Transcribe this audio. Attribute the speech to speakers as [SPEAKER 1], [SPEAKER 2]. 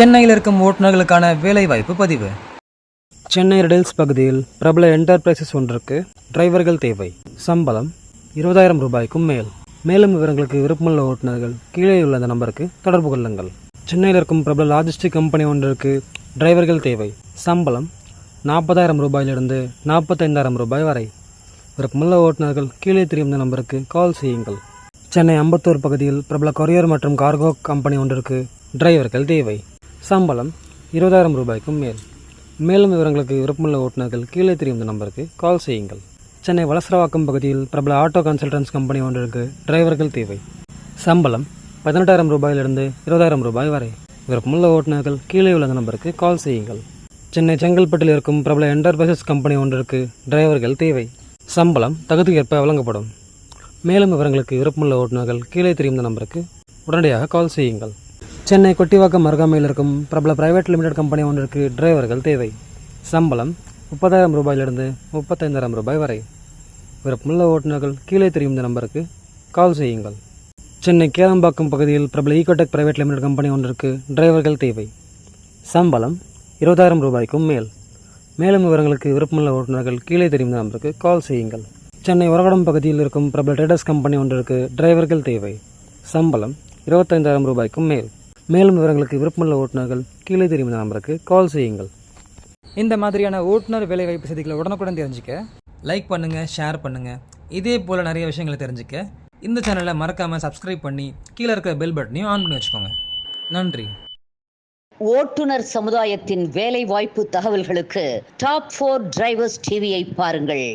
[SPEAKER 1] சென்னையில் இருக்கும் ஓட்டுநர்களுக்கான வேலைவாய்ப்பு பதிவு.
[SPEAKER 2] சென்னை ரெடில்ஸ் பகுதியில் பிரபல என்டர்பிரைசஸ் ஒன்றுக்கு டிரைவர்கள் தேவை. சம்பளம் இருபதாயிரம் ரூபாய்க்கும் மேல். மேலும் விவரங்களுக்கு விருப்பமுள்ள ஓட்டுநர்கள் கீழே உள்ள அந்த நம்பருக்கு தொடர்பு கொள்ளுங்கள். சென்னையில் இருக்கும் பிரபல லாஜிஸ்டிக் கம்பெனி ஒன்றிற்கு டிரைவர்கள் தேவை. சம்பளம் நாற்பதாயிரம் ரூபாயிலிருந்து நாற்பத்தைந்தாயிரம் ரூபாய் வரை. விருப்பமுள்ள ஓட்டுநர்கள் கீழே தெரியும் இந்த நம்பருக்கு கால் செய்யுங்கள். சென்னை அம்பத்தூர் பகுதியில் பிரபல கொரியர் மற்றும் கார்கோ கம்பெனி ஒன்றிற்கு டிரைவர்கள் தேவை. சம்பளம் இருபதாயிரம் ரூபாய்க்கும் மேல். மேலும் விவரங்களுக்கு விருப்பமுள்ள ஓட்டுநர்கள் கீழே தெரியும் இந்த நம்பருக்கு கால் செய்யுங்கள். சென்னை வலசரவாக்கம் பகுதியில் பிரபல ஆட்டோ கன்சல்டன்ஸ் கம்பெனி ஒன்றிற்கு டிரைவர்கள் தேவை. சம்பளம் பதினெட்டாயிரம் ரூபாயிலிருந்து இருபதாயிரம் ரூபாய் வரை. விருப்பமுள்ள ஓட்டுநர்கள் கீழே உள்ள நம்பருக்கு கால் செய்யுங்கள். சென்னை செங்கல்பட்டில் இருக்கும் பிரபல என்டர்பிரைசஸ் கம்பெனி ஒன்றிற்கு டிரைவர்கள் தேவை. சம்பளம் தகுதிக்கேற்ப வழங்கப்படும். மேலும் விவரங்களுக்கு விருப்பமுள்ள ஓட்டுநர்கள் கீழே தெரியும் இந்த நம்பருக்கு உடனடியாக கால் செய்யுங்கள். சென்னை கொட்டிவாக்கம் அருகாமையில் இருக்கும் பிரபல பிரைவேட் லிமிடெட் கம்பெனி ஒன்றிற்கு டிரைவர்கள் தேவை. சம்பளம் முப்பதாயிரம் ரூபாயிலிருந்து முப்பத்தைந்தாயிரம் ரூபாய் வரை. விருப்பமுள்ள ஓட்டுநர்கள் கீழே தெரியும் இந்த நம்பருக்கு கால் செய்யுங்கள். சென்னை கேளம்பாக்கம் பகுதியில் பிரபல ஈகோடெக் பிரைவேட் லிமிடெட் கம்பெனி ஒன்றிற்கு டிரைவர்கள் தேவை. சம்பளம் இருபதாயிரம் ரூபாய்க்கும் மேல். மேலும் விவரங்களுக்கு விருப்பமுள்ள ஓட்டுநர்கள் கீழே தெரியும் நம்பருக்கு கால் செய்யுங்கள். சென்னை உரகடம் பகுதியில் இருக்கும் பிரபல ட்ரேடர்ஸ் கம்பெனி ஒன்றிற்கு டிரைவர்கள் தேவை. சம்பளம் இருபத்தைந்தாயிரம் ரூபாய்க்கும் மேல். மேலும் விவரங்களுக்கு விருப்பமுள்ள ஓட்டுநர்கள் கீழே தெரியும் இந்த நம்பருக்கு கால் செய்யுங்கள்.
[SPEAKER 1] இந்த மாதிரியான ஓட்டுநர் வேலைவாய்ப்பு செய்திகளை உடனுக்குடன் தெரிஞ்சுக்க லைக் பண்ணுங்கள் ஷேர் பண்ணுங்கள் இதே போல் நிறைய விஷயங்களை தெரிஞ்சுக்க இந்த சேனலை மறக்காமல் சப்ஸ்கிரைப் பண்ணி கீழே இருக்கிற பெல் பட்டனையும் ஆன் பண்ணி வச்சுக்கோங்க. நன்றி.
[SPEAKER 3] ஓட்டுநர் சமுதாயத்தின் வேலை வாய்ப்பு தகவல்களுக்கு டாப் ஃபோர் டிரைவர்ஸ் டிவியை பாருங்கள்.